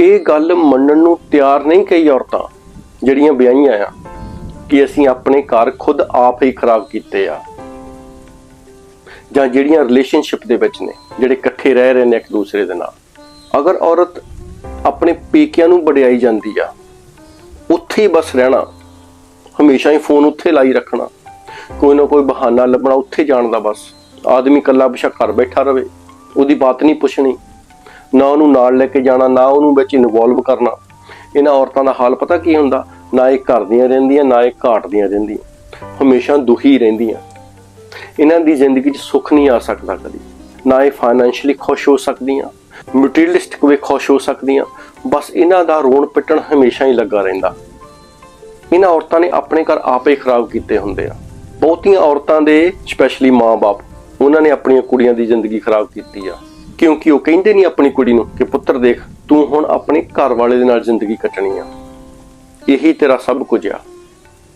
ਇਹ ਗੱਲ ਮੰਨਣ ਨੂੰ ਤਿਆਰ ਨਹੀਂ ਕਈ ਔਰਤਾਂ, ਜਿਹੜੀਆਂ ਵਿਆਹੀਆਂ ਆ, ਕਿ ਅਸੀਂ ਆਪਣੇ ਘਰ ਖੁਦ ਆਪ ਹੀ ਖਰਾਬ ਕੀਤੇ ਆ। ਜਾਂ ਜਿਹੜੀਆਂ ਰਿਲੇਸ਼ਨਸ਼ਿਪ ਦੇ ਵਿੱਚ ਨੇ, ਜਿਹੜੇ ਇਕੱਠੇ ਰਹਿ ਰਹੇ ਨੇ ਇੱਕ ਦੂਸਰੇ ਦੇ ਨਾਲ। ਅਗਰ ਔਰਤ ਆਪਣੇ ਪੇਕਿਆਂ ਨੂੰ ਵਡਿਆਈ ਜਾਂਦੀ ਆ, ਉੱਥੇ ਹੀ ਬਸ ਰਹਿਣਾ, ਹਮੇਸ਼ਾ ਹੀ ਫੋਨ ਉੱਥੇ ਲਾਈ ਰੱਖਣਾ, ਕੋਈ ਨਾ ਕੋਈ ਬਹਾਨਾ ਲੱਭਣਾ ਉੱਥੇ ਜਾਣ ਦਾ ਬਸ। ਆਦਮੀ ਇਕੱਲਾ ਬਸ਼ਾ ਘਰ ਬੈਠਾ ਰਵੇ, ਉਹਦੀ ਬਾਤ ਨਹੀਂ ਪੁੱਛਣੀ। ਨਾ ਉਹਨੂੰ ਨਾਲ ਲੈ ਕੇ ਜਾਣਾ, ਨਾ ਉਹਨੂੰ ਵਿੱਚ ਇਨਵੋਲਵ ਕਰਨਾ। ਇਹਨਾਂ ਔਰਤਾਂ ਦਾ ਹਾਲ ਪਤਾ ਕੀ ਹੁੰਦਾ? ਨਾ ਇਹ ਘਰ ਦੀਆਂ ਰਹਿੰਦੀਆਂ, ਨਾ ਇਹ ਘਾਟ ਦੀਆਂ ਰਹਿੰਦੀਆਂ। ਹਮੇਸ਼ਾ ਦੁਖੀ ਰਹਿੰਦੀਆਂ। ਇਹਨਾਂ ਦੀ ਜ਼ਿੰਦਗੀ 'ਚ ਸੁੱਖ ਨਹੀਂ ਆ ਸਕਦਾ ਕਦੀ। ਨਾ ਇਹ ਫਾਈਨੈਂਸ਼ੀਅਲੀ ਖੁਸ਼ ਹੋ ਸਕਦੀਆਂ ਮਟੀਰੀਅਲਿਸਟਿਕ ਵੀ ਖੁਸ਼ ਹੋ ਸਕਦੀਆਂ। ਬਸ ਇਹਨਾਂ ਦਾ ਰੋਣ ਪਿੱਟਣ ਹਮੇਸ਼ਾ ਹੀ ਲੱਗਾ ਰਹਿੰਦਾ। ਇਹਨਾਂ ਔਰਤਾਂ ਨੇ ਆਪਣੇ ਘਰ ਆਪੇ ਖਰਾਬ ਕੀਤੇ ਹੁੰਦੇ ਆ। ਬਹੁਤੀਆਂ ਔਰਤਾਂ ਦੇ ਸਪੈਸ਼ਲੀ ਮਾਂ-ਬਾਪ, ਉਹਨਾਂ ਨੇ ਆਪਣੀਆਂ ਕੁੜੀਆਂ ਦੀ ਜ਼ਿੰਦਗੀ ਖਰਾਬ ਕੀਤੀ ਆ। ਕਿਉਂਕਿ ਉਹ ਕਹਿੰਦੇ ਨਹੀਂ ਆਪਣੀ ਕੁੜੀ ਨੂੰ ਕਿ ਪੁੱਤਰ ਦੇਖ ਤੂੰ ਹੁਣ ਆਪਣੇ ਘਰ ਵਾਲੇ ਦੇ ਨਾਲ ਜ਼ਿੰਦਗੀ ਕੱਟਣੀ ਆ। ਇਹੀ ਤੇਰਾ ਸਭ ਕੁਝ ਆ।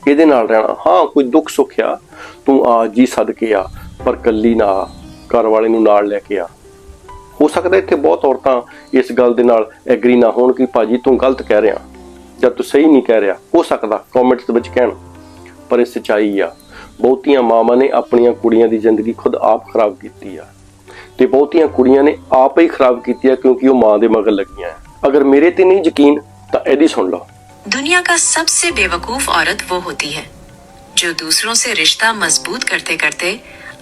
ਇਹਦੇ ਨਾਲ ਰਹਿਣਾ। ਹਾਂ ਕੋਈ ਦੁੱਖ ਸੁੱਖ ਆ। ਤੂੰ ਆ ਜੀ ਸਦਕੇ ਆ ਪਰ ਕੱਲੀ ਨਾ ਆ, ਘਰ ਵਾਲੇ ਨੂੰ ਨਾਲ ਲੈ ਕੇ ਆ। ਹੋ ਸਕਦਾ ਇੱਥੇ ਬਹੁਤ ਔਰਤਾਂ ਇਸ ਗੱਲ ਦੇ ਨਾਲ ਐਗਰੀ ਨਾ ਹੋਣ ਕਿ ਭਾਜੀ ਤੂੰ ਗਲਤ ਕਹਿ ਰਿਹਾ। ਜਾਂ ਤੂੰ ਸਹੀ ਨਹੀਂ ਕਹਿ ਰਿਹਾ। ਹੋ ਸਕਦਾ ਕਮੈਂਟਸ ਵਿੱਚ ਕਹਿਣ। ਪਰ ਇਹ ਸਚਾਈ ਆ। ਬਹੁਤੀਆਂ ਮਾਵਾਂ ਨੇ ਆਪਣੀਆਂ ਕੁੜੀਆਂ ਦੀ ਜ਼ਿੰਦਗੀ ਖੁਦ ਆਪ ਖਰਾਬ ਕੀਤੀ ਆ। ਤੇ ਬਹੁਤੀਆਂ ਕੁੜੀਆਂ ਨੇ ਆਪ ਹੀ ਖਰਾਬ ਕੀਤੀ ਆ ਕਿਉਂਕਿ ਉਹ ਮਾਂ ਦੇ ਮਗਰ ਲੱਗੀਆਂ ਆ। ਅਗਰ ਮੇਰੇ ਤੇ ਨਹੀਂ ਯਕੀਨ ਤਾਂ ਇਹਦੀ ਸੁਣ ਲਓ दुनिया का सबसे बेवकूफ औरत वो होती है जो दूसरों से रिश्ता मजबूत करते करते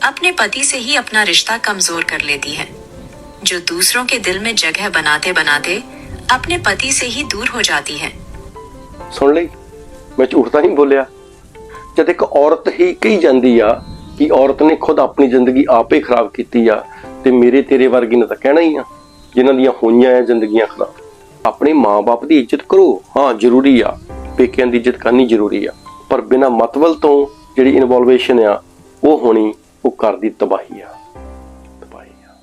अपने पति से ही अपना रिश्ता कमजोर कर लेती है जो दूसरों के दिल में जगह बनाते बनाते अपने पति से ही दूर हो जाती है ਸੁਣ ਲਈ ਮੈਂ ਝੂਠ ਤਾਂ ਨਹੀਂ ਬੋਲਿਆ ਜਦ ਇੱਕ ਔਰਤ ਹੀ ਕਹੀ ਜਾਂਦੀ ਆ ਕਿ ਔਰਤ ਨੇ ਖੁਦ ਆਪਣੀ ਜ਼ਿੰਦਗੀ ਆਪੇ ਖਰਾਬ ਕੀਤੀ ਆ ਤੇ ਮੇਰੇ ਤੇਰੇ ਵਰਗੀ ਨੇ ਤਾਂ ਕਹਿਣਾ ਹੀ ਆ, ਜਿਨ੍ਹਾਂ ਦੀਆਂ ਹੋਈਆਂ ਆ ਜ਼ਿੰਦਗੀਆਂ ਖਰਾਬ ਆਪਣੇ ਮਾਪੇ ਦੀ ਇੱਜ਼ਤ ਕਰੋ। ਹਾਂ, ਜ਼ਰੂਰੀ ਆ। ਪੇਕਿਆਂ ਦੀ ਇੱਜ਼ਤ ਕਰਨੀ ਜ਼ਰੂਰੀ ਆ। ਪਰ ਬਿਨਾ ਮਤਵਲ ਤੋਂ ਜਿਹੜੀ ਇਨਵੋਲਵੇਸ਼ਨ ਆ, ਉਹ ਹੋਣੀ, ਉਹ ਘਰ ਦੀ ਤਬਾਹੀ ਆ। ਤਬਾਹੀ ਆ।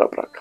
ਰੱਬ ਰੱਖ।